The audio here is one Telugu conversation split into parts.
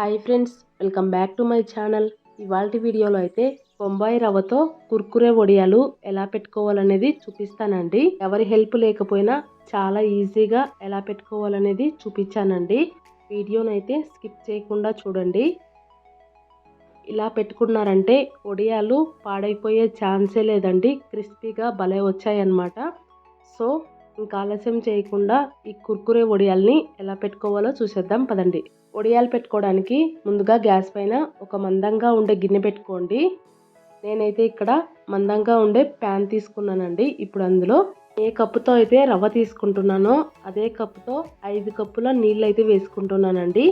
Hi friends welcome back to my channel. ఇవాళ వీడియోలో అయితే బొంబాయి రవ్వతో కుర్కురే వడియాలు ఎలా పెట్టుకోవాలనేది చూపిస్తానండి. ఎవరి హెల్ప్ లేకపోయినా చాలా ఈజీగా ఎలా పెట్టుకోవాలనేది చూపించానండి. వీడియోనైతే స్కిప్ చేయకుండా చూడండి. ఇలా పెట్టుకున్నారంటే వడియాలు పాడైపోయే ఛాన్సే లేదండి. క్రిస్పీగా భలే వచ్చాయన్నమాట. సో ఇంకా ఆలస్యం చేయకుండా ఈ కుర్కురే వడియాల్ని ఎలా పెట్టుకోవాలో చూసేద్దాం పదండి. వడియాలు పెట్టుకోవడానికి ముందుగా గ్యాస్ పైన ఒక మందంగా ఉండే గిన్నె పెట్టుకోండి. నేనైతే ఇక్కడ మందంగా ఉండే ప్యాన్ తీసుకున్నానండి. ఇప్పుడు అందులో ఏ కప్పుతో అయితే రవ్వ తీసుకుంటున్నానో అదే కప్పుతో ఐదు కప్పుల నీళ్ళు అయితే వేసుకుంటున్నానండి.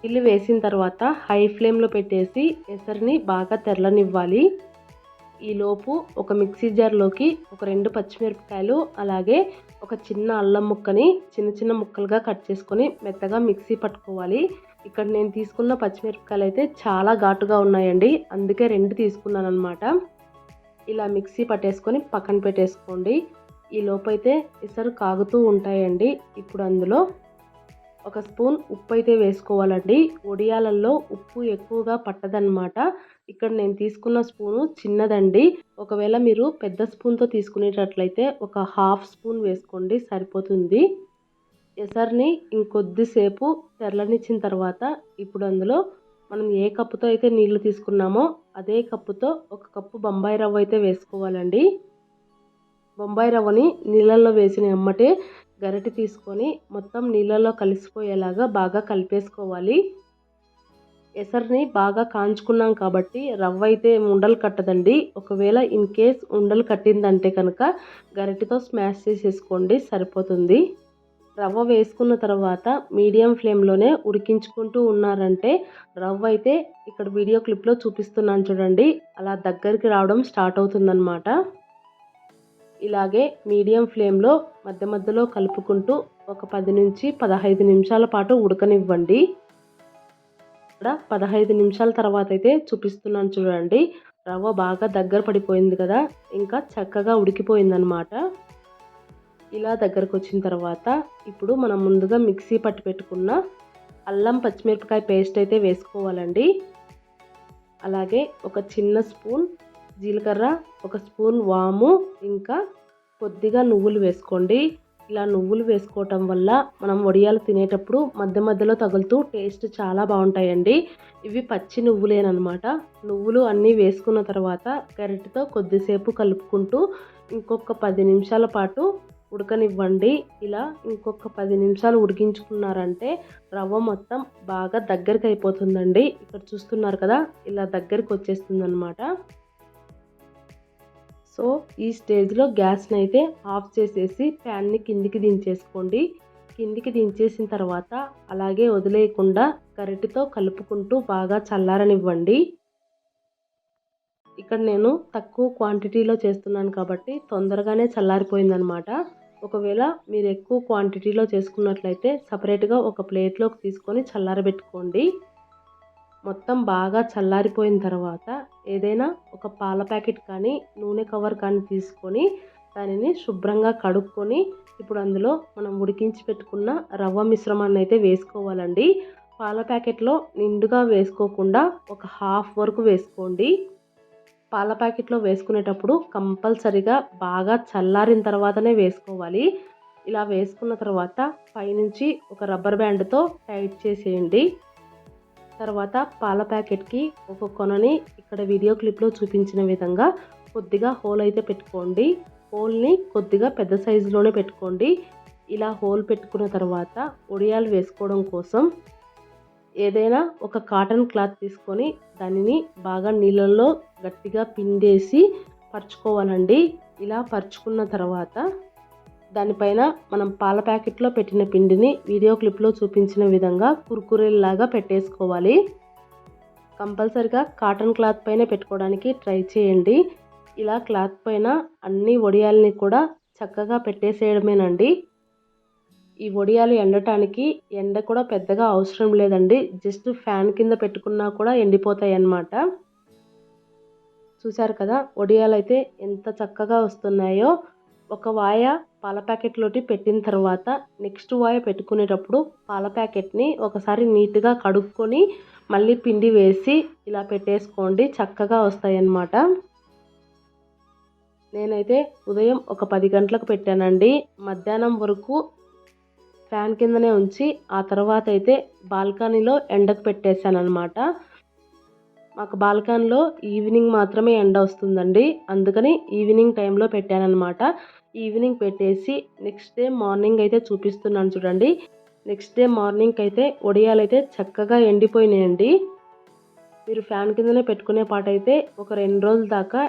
నీళ్ళు వేసిన తర్వాత హై ఫ్లేమ్లో పెట్టేసి ఎసరిని బాగా తెరలనివ్వాలి. ఈలోపు ఒక మిక్సీ జార్లోకి ఒక రెండు పచ్చిమిరపకాయలు అలాగే ఒక చిన్న అల్లం ముక్కని చిన్న చిన్న ముక్కలుగా కట్ చేసుకొని మెత్తగా మిక్సీ పట్టుకోవాలి. ఇక్కడ నేను తీసుకున్న పచ్చిమిరపకాయలు అయితే చాలా ఘాటుగా ఉన్నాయండి. అందుకే రెండు తీసుకున్నాను అనమాట ఇలా మిక్సీ పట్టేసుకొని పక్కన పెట్టేసుకోండి. ఈ లోపైతే ఇసరు కాగుతూ ఉంటాయండి. ఇప్పుడు అందులో ఒక స్పూన్ ఉప్పు అయితే వేసుకోవాలండి. ఒడియాలల్లో ఉప్పు ఎక్కువగా పట్టదనమాట ఇక్కడ నేను తీసుకున్న స్పూను చిన్నదండి. ఒకవేళ మీరు పెద్ద స్పూన్తో తీసుకునేటట్లయితే ఒక హాఫ్ స్పూన్ వేసుకోండి సరిపోతుంది. ఎసరిని ఇంకొద్దిసేపు తెరలనిచ్చిన తర్వాత ఇప్పుడు అందులో మనం ఏ కప్పుతో అయితే నీళ్ళు తీసుకున్నామో అదే కప్పుతో ఒక కప్పు బొంబాయి రవ్వ అయితే వేసుకోవాలండి. బొంబాయి రవ్వని నీళ్ళల్లో వేసిన అమ్మటే గరిటె తీసుకొని మొత్తం నీళ్ళలో కలిసిపోయేలాగా బాగా కలిపేసుకోవాలి. ఎసరిని బాగా కాంచుకున్నాం కాబట్టి రవ్వ అయితే ఉండలు కట్టదండి. ఒకవేళ ఇన్ కేస్ ఉండలు కట్టిందంటే కనుక గరిటెతో స్మాష్ చేసేసుకోండి సరిపోతుంది. రవ్వ వేసుకున్న తర్వాత మీడియం ఫ్లేమ్లోనే ఉడికించుకుంటూ ఉన్నారంటే రవ్వ అయితే ఇక్కడ వీడియో క్లిప్లో చూపిస్తున్నాను చూడండి. అలా దగ్గరికి రావడం స్టార్ట్ అవుతుందన్నమాట. ఇలాగే మీడియం ఫ్లేమ్లో మధ్య మధ్యలో కలుపుకుంటూ ఒక పది నుంచి పదహైదు నిమిషాల పాటు ఉడకనివ్వండి. ఇక్కడ పదహైదు నిమిషాల తర్వాత అయితే చూపిస్తున్నాను చూడండి. రవ్వ బాగా దగ్గర పడిపోయింది కదా ఇంకా చక్కగా ఉడికిపోయిందనమాట ఇలా దగ్గరకు వచ్చిన తర్వాత ఇప్పుడు మనం ముందుగా మిక్సీ పట్టి పెట్టుకున్న అల్లం పచ్చిమిరపకాయ పేస్ట్ అయితే వేసుకోవాలండి. అలాగే ఒక చిన్న స్పూన్ జీలకర్ర ఒక స్పూన్ వాము ఇంకా కొద్దిగా నువ్వులు వేసుకోండి. ఇలా నువ్వులు వేసుకోవటం వల్ల మనం వడియాలు తినేటప్పుడు మధ్య మధ్యలో తగులుతూ టేస్ట్ చాలా బాగుంటాయండి. ఇవి పచ్చి నువ్వులేనమాట నువ్వులు అన్నీ వేసుకున్న తర్వాత గరిటతో కొద్దిసేపు కలుపుకుంటూ ఇంకొక పది నిమిషాల పాటు ఉడకనివ్వండి. ఇలా ఇంకొక పది నిమిషాలు ఉడికించుకున్నారంటే రవ్వ మొత్తం బాగా దగ్గరికి అయిపోతుందండి ఇక్కడ చూస్తున్నారు కదా ఇలా దగ్గరికి వచ్చేస్తుంది అనమాట సో ఈ స్టేజ్లో గ్యాస్ని అయితే ఆఫ్ చేసేసి ప్యాన్ని కిందికి దించేసుకోండి. కిందికి దించేసిన తర్వాత అలాగే వదిలేయకుండా గరిటితో కలుపుకుంటూ బాగా చల్లారనివ్వండి. ఇక్కడ నేను తక్కువ క్వాంటిటీలో చేస్తున్నాను కాబట్టి తొందరగానే చల్లారిపోయిందనమాట. ఒకవేళ మీరు ఎక్కువ క్వాంటిటీలో చేసుకున్నట్లయితే సపరేట్గా ఒక ప్లేట్లోకి తీసుకొని చల్లారబెట్టుకోండి. మొత్తం బాగా చల్లారిపోయిన తర్వాత ఏదైనా ఒక పాల ప్యాకెట్ కానీ నూనె కవర్ కానీ తీసుకొని దానిని శుభ్రంగా కడుక్కొని ఇప్పుడు అందులో మనం ఉడికించి పెట్టుకున్న రవ్వ మిశ్రమాన్ని అయితే వేసుకోవాలండి. పాల ప్యాకెట్లో నిండుగా వేసుకోకుండా ఒక హాఫ్ వరకు వేసుకోండి. పాల ప్యాకెట్లో వేసుకునేటప్పుడు కంపల్సరిగా బాగా చల్లారిన తర్వాతనే వేసుకోవాలి. ఇలా వేసుకున్న తర్వాత పైనుంచి ఒక రబ్బర్ బ్యాండ్తో టైట్ చేసేయండి. తర్వాత పాల ప్యాకెట్కి ఒక కొనని ఇక్కడ వీడియో క్లిప్లో చూపించిన విధంగా కొద్దిగా హోల్ అయితే పెట్టుకోండి. హోల్ని కొద్దిగా పెద్ద సైజులోనే పెట్టుకోండి. ఇలా హోల్ పెట్టుకున్న తర్వాత ఉడియాలు వేసుకోవడం కోసం ఏదైనా ఒక కాటన్ క్లాత్ తీసుకొని దానిని బాగా నీళ్ళల్లో గట్టిగా పిండేసి పరుచుకోవాలండి. ఇలా పరుచుకున్న తర్వాత దానిపైన మనం పాల ప్యాకెట్లో పెట్టిన పిండిని వీడియో క్లిప్లో చూపించిన విధంగా కుర్కురేలాగా పెట్టేసుకోవాలి. కంపల్సరిగా కాటన్ క్లాత్ పైన పెట్టుకోవడానికి ట్రై చేయండి. ఇలా క్లాత్ పైన అన్ని వడియాలని కూడా చక్కగా పెట్టేసేయడమేనండి. ఈ వడియాలు ఎండటానికి ఎండ కూడా పెద్దగా అవసరం లేదండి. జస్ట్ ఫ్యాన్ కింద పెట్టుకున్నా కూడా ఎండిపోతాయి అన్నమాట చూశారు కదా వడియాలు అయితే ఎంత చక్కగా వస్తున్నాయో. ఒక వాయ పాల ప్యాకెట్లోటి పెట్టిన తర్వాత నెక్స్ట్ వాయి పెట్టుకునేటప్పుడు పాల ప్యాకెట్ని ఒకసారి నీట్గా కడుక్కొని మళ్ళీ పిండి వేసి ఇలా పెట్టేసుకోండి. చక్కగా వస్తాయి అన్నమాట నేనైతే ఉదయం ఒక పది గంటలకు పెట్టానండి. మధ్యాహ్నం వరకు ఫ్యాన్ కిందనే ఉంచి ఆ తర్వాత అయితే బాల్కనీలో ఎండకు పెట్టేశాను అనమాట మాకు బాల్కనీలో ఈవినింగ్ మాత్రమే ఎండ వస్తుందండి. అందుకని ఈవినింగ్ టైంలో పెట్టానన్నమాట. ఈవినింగ్ పెట్టేసి నెక్స్ట్ డే మార్నింగ్ అయితే చూపిస్తున్నాను చూడండి. నెక్స్ట్ డే మార్నింగ్ అయితే వడియాలు అయితే చక్కగా ఎండిపోయినాయండి. మీరు ఫ్యాన్ కిందనే పెట్టుకునే పాట అయితే ఒక రెండు రోజుల దాకా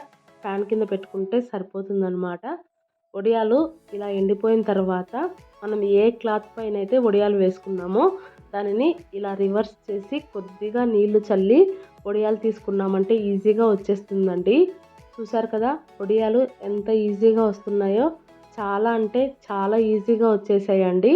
ఫ్యాన్ కింద పెట్టుకుంటే సరిపోతుందన్నమాట. వడియాలు ఇలా ఎండిపోయిన తర్వాత మనం ఏ క్లాత్ పైన అయితే వడియాలు వేసుకున్నామో దానిని ఇలా రివర్స్ చేసి కొద్దిగా నీళ్ళు చల్లి వడియాలు తీసుకున్నామంటే ఈజీగా వచ్చేస్తుందండి. చూసారు కదా వడియాలు ఎంత ఈజీగా వస్తున్నాయో? చాలా అంటే చాలా ఈజీగా వచ్చేసాయండి.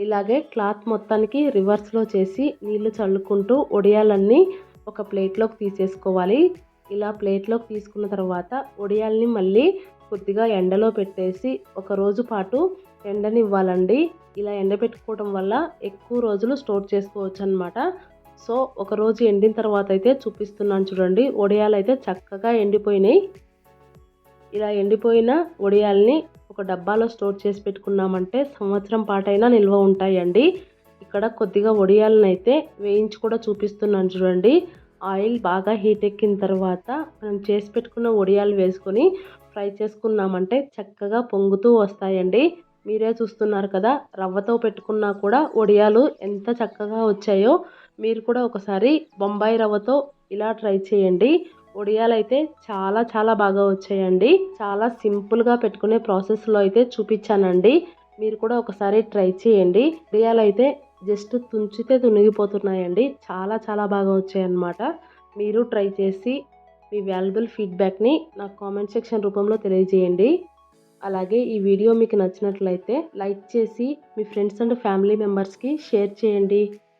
ఇలాగే క్లాత్ మొత్తానికి రివర్స్లో చేసి నీళ్ళు చల్లుకుంటూ వడియాలన్నీ ఒక ప్లేట్లోకి తీసేసుకోవాలి. ఇలా ప్లేట్లోకి తీసుకున్న తర్వాత వడియాల్ని మళ్ళీ కొద్దిగా ఎండలో పెట్టేసి ఒక రోజు పాటు ఎండనివ్వాలండి. ఇలా ఎండబెట్టుకోవడం వల్ల ఎక్కువ రోజులు స్టోర్ చేసుకోవచ్చు అనమాట సో ఒక రోజు ఎండిన తర్వాత అయితే చూపిస్తున్నాను చూడండి. వడియాలు అయితే చక్కగా ఎండిపోయినాయి. ఇలా ఎండిపోయిన వడియాల్ని ఒక డబ్బాలో స్టోర్ చేసి పెట్టుకున్నామంటే సంవత్సరం పాటైనా నిల్వ ఉంటాయండి. ఇక్కడ కొద్దిగా వడియాలను అయితే వేయించి కూడా చూపిస్తున్నాను చూడండి. ఆయిల్ బాగా హీట్ ఎక్కిన తర్వాత మనం చేసి పెట్టుకున్న వడియాలు వేసుకొని ఫ్రై చేసుకున్నామంటే చక్కగా పొంగుతూ వస్తాయండి. మీరే చూస్తున్నారు కదా రవ్వతో పెట్టుకున్నా కూడా వడియాలు ఎంత చక్కగా వచ్చాయో. మీరు కూడా ఒకసారి బొంబాయి రవ్వతో ఇలా ట్రై చేయండి. ఒడియాలు అయితే చాలా చాలా బాగా వచ్చాయండి. చాలా సింపుల్గా పెట్టుకునే ప్రాసెస్లో అయితే చూపించానండి. మీరు కూడా ఒకసారి ట్రై చేయండి. ఒడియాలు అయితే జస్ట్ తుంచితే తునిగిపోతున్నాయండి చాలా చాలా బాగా వచ్చాయన్నమాట. మీరు ట్రై చేసి మీ వాల్యుబుల్ ఫీడ్బ్యాక్ని నాకు కామెంట్ సెక్షన్ రూపంలో తెలియజేయండి. అలాగే ఈ వీడియో మీకు నచ్చినట్లయితే లైక్ చేసి మీ ఫ్రెండ్స్ అండ్ ఫ్యామిలీ మెంబర్స్కి షేర్ చేయండి.